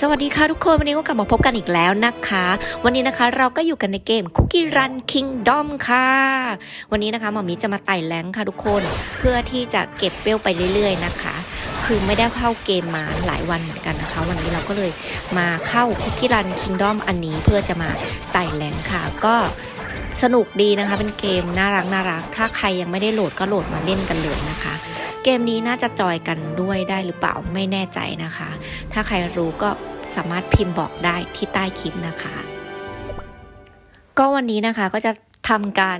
สวัสดีค่ะทุกคน วันนี้ก็กลับมาพบกันอีกแล้วนะคะ วันนี้นะคะเราก็อยู่กันในเกม Cookie Run Kingdom ค่ะ วันนี้นะคะหมอมีจะมาไต่แรงค่ะทุกคน เพื่อที่จะเก็บเปลไปเรื่อยๆนะคะ คือไม่ได้เข้าเกมมาหลายวันเหมือนกันนะคะ วันนี้เราก็เลยมาเข้า Cookie Run Kingdom อันนี้เพื่อจะมาไต่แรงค่ะ ก็สนุกดีนะคะ เป็นเกมน่ารักน่ารักถ้าใครยังไม่ได้โหลดก็โหลดมาเล่นกันเลยนะคะ เกมนี้น่าจะจอยกันด้วยได้หรือเปล่าไม่แน่ใจนะคะ ถ้าใครรู้ก็สามารถพิมพ์บอกได้ที่ใต้คลิปนะคะ ก็วันนี้นะคะก็จะทำการ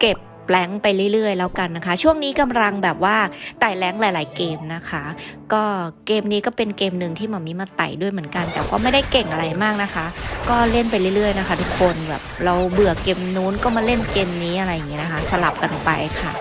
เก็บแรงไปเรื่อยๆ แล้วกันนะคะ ช่วงนี้กำลังแบบว่าไต่แรงหลาย ๆ เกมนะคะ ก็เกมนี้ก็เป็นเกมหนึ่งที่หมอมีมาไต่ด้วยเหมือนกัน แต่ก็ไม่ได้เก่งอะไรมากนะคะ ก็เล่นไปเรื่อย ๆ นะคะ ทุกคนแบบเราเบื่อเกมนู้นก็มาเล่นเกมนี้อะไรอย่างเงี้ยนะคะ สลับกันไปค่ะ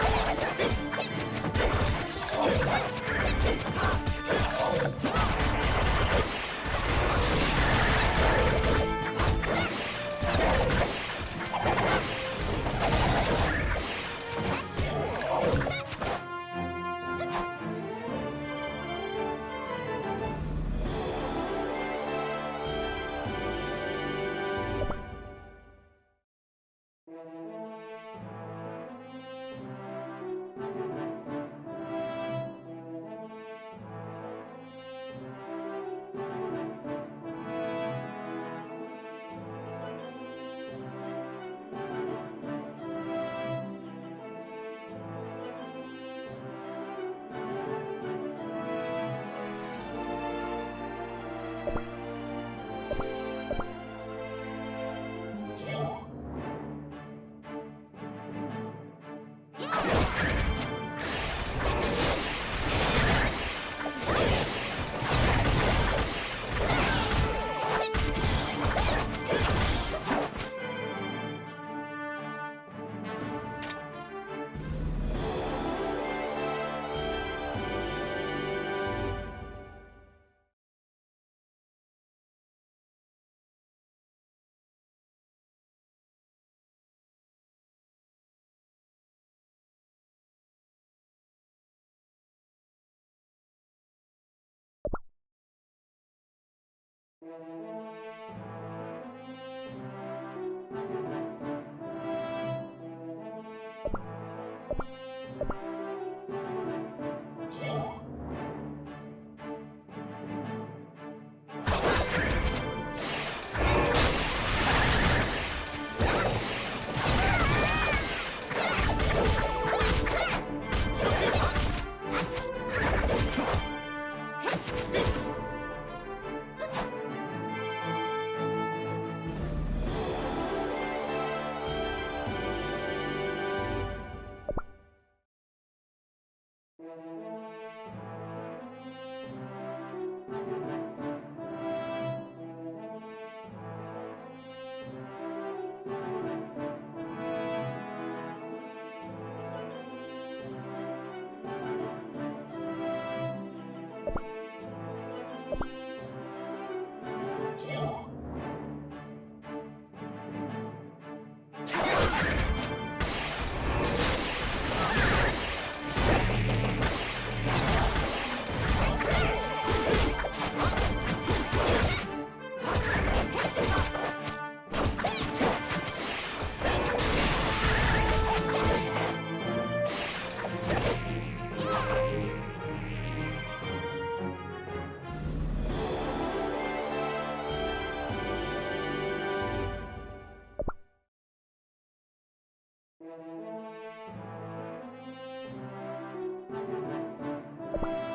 เ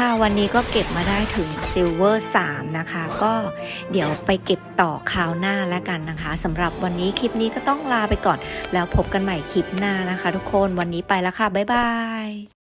ค่ะวันนี้ก็เก็บมาได้ถึงซิลเวอร์3นะคะ ก็เดี๋ยวไปเก็บต่อคราวหน้าแล้วกันนะคะสำหรับวันนี้คลิปนี้ก็ต้องลาไปก่อน แล้วพบกันใหม่คลิปหน้านะคะ ทุกคนวันนี้ไปแล้วค่ะ บ๊ายบาย